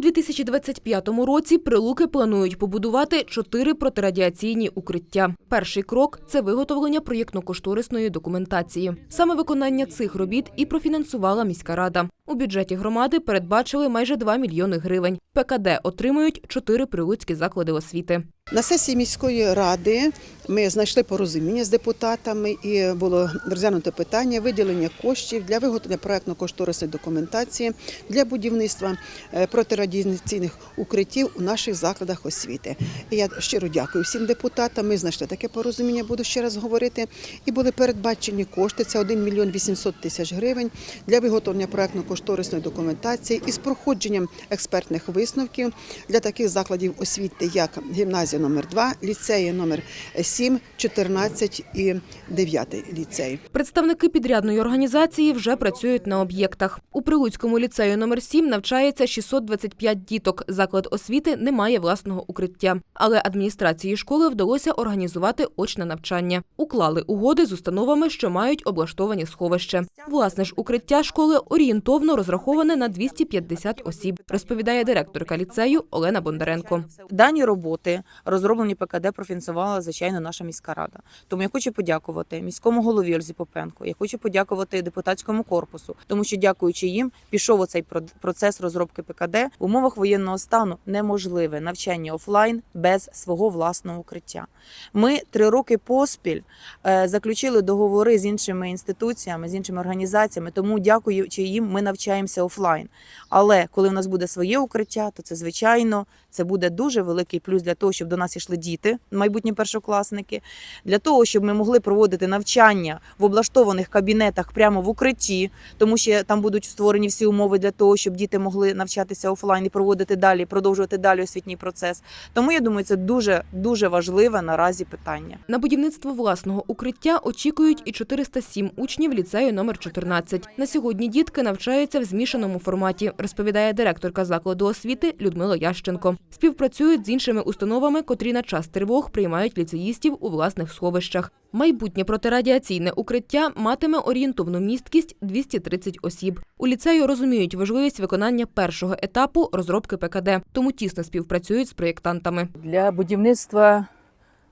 2025 році прилуки планують побудувати чотири протирадіаційні укриття. Перший крок це виготовлення проєктно-кошторисної документації. Саме виконання цих робіт і профінансувала міська рада. У бюджеті громади передбачили майже 2 мільйони гривень. ПКД отримують чотири прилуцькі заклади освіти. На сесії міської ради ми знайшли порозуміння з депутатами і було розглянуто питання виділення коштів для виготовлення проектно-кошторисної документації для будівництва е, протирадіаційних укриттів у наших закладах освіти. І я щиро дякую всім депутатам. Ми знайшли таке порозуміння, буду ще раз говорити. І були передбачені кошти. Це 1 мільйон 800 тисяч гривень для виготовлення проектно-кошторисної документації із проходженням експертних висновків для таких закладів освіти, як гімназія номер 2 ліцеї номер 7, 14 і 9 ліцей. Представники підрядної організації вже працюють на об'єктах. У Прилуцькому ліцею номер 7 навчається 625 діток. Заклад освіти не має власного укриття. Але адміністрації школи вдалося організувати очне навчання. Уклали угоди з установами, що мають облаштовані сховища. Власне ж укриття школи орієнтовно розраховане на 250 осіб, розповідає директорка ліцею Олена Бондаренко. Дані роботи розроблені ПКД профінансувала звичайно наша міська рада. Тому я хочу подякувати міському голові Ользі Попенко. Я хочу подякувати депутатському корпусу, тому що дякуючи їм, пішов оцей процес розробки ПКД в умовах воєнного стану неможливе навчання офлайн без свого власного укриття. Ми три роки поспіль е, заключили договори з іншими інституціями, з іншими організаціями. Тому, дякуючи їм, ми навчаємося офлайн. Але коли в нас буде своє укриття, то це звичайно це буде дуже великий плюс для того, щоб до нас йшли діти, майбутні першокласники, для того, щоб ми могли проводити навчання в облаштованих кабінетах прямо в укритті, тому що там будуть створені всі умови для того, щоб діти могли навчатися офлайн і проводити далі, продовжувати далі освітній процес. Тому я думаю, це дуже дуже важливе наразі питання. На будівництво власного укриття очікують і 407 учнів ліцею номер 14. На сьогодні дітки навчаються в змішаному форматі, розповідає директорка закладу освіти Людмила Ященко. Співпрацюють з іншими установами, котрі на час тривог приймають ліцеїстів у власних сховищах. Майбутнє протирадіаційне укриття матиме орієнтовну місткість 230 осіб. У ліцею розуміють важливість виконання першого етапу розробки ПКД, тому тісно співпрацюють з проєктантами. Для будівництва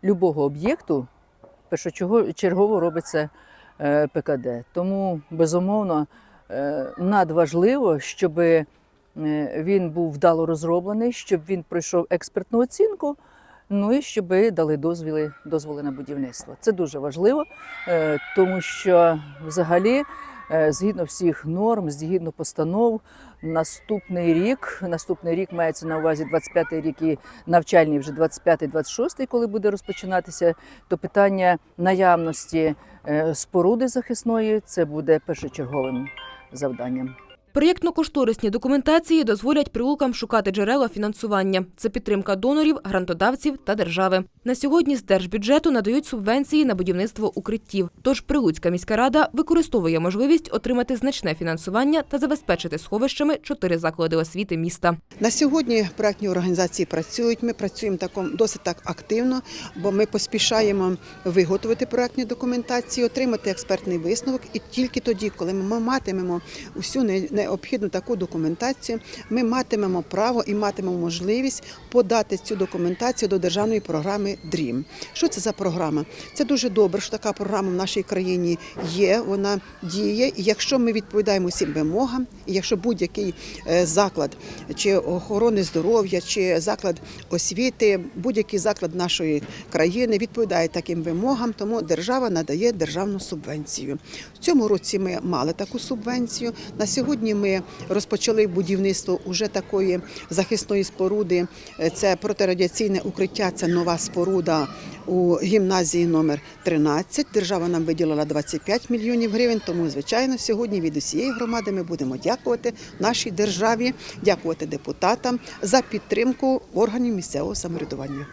любого об'єкту першочергово робиться е, ПКД. Тому, безумовно, е, надважливо, щоб він був вдало розроблений, щоб він пройшов експертну оцінку. Ну і щоб дали дозвіли, дозволи на будівництво. Це дуже важливо, е, тому що взагалі, е, згідно всіх норм, згідно постанов, наступний рік, наступний рік мається на увазі 25-й рік і навчальний вже 25-26, коли буде розпочинатися, то питання наявності е, споруди захисної це буде першочерговим завданням. Проєктно-кошторисні документації дозволять прилукам шукати джерела фінансування. Це підтримка донорів, грантодавців та держави. На сьогодні з держбюджету надають субвенції на будівництво укриттів. Тож Прилуцька міська рада використовує можливість отримати значне фінансування та забезпечити сховищами чотири заклади освіти міста. На сьогодні проектні організації працюють. Ми працюємо таком досить так активно, бо ми поспішаємо виготовити проектні документації, отримати експертний висновок. І тільки тоді, коли ми матимемо усю не- необхідну таку документацію, ми матимемо право і матимемо можливість подати цю документацію до державної програми DREAM. Що це за програма? Це дуже добре, що така програма в нашій країні є. Вона діє. І якщо ми відповідаємо всім вимогам, і якщо будь-який е, заклад чи охорони здоров'я, чи заклад освіти, будь-який заклад нашої країни відповідає таким вимогам, тому держава надає державну субвенцію. В цьому році ми мали таку субвенцію. На сьогодні ми розпочали будівництво уже такої захисної споруди. Е, Це протирадіаційне укриття, це нова споруда у гімназії номер 13. Держава нам виділила 25 мільйонів гривень. Тому, звичайно, сьогодні від усієї громади ми будемо дякувати нашій державі, дякувати депутатам за підтримку органів місцевого самоврядування.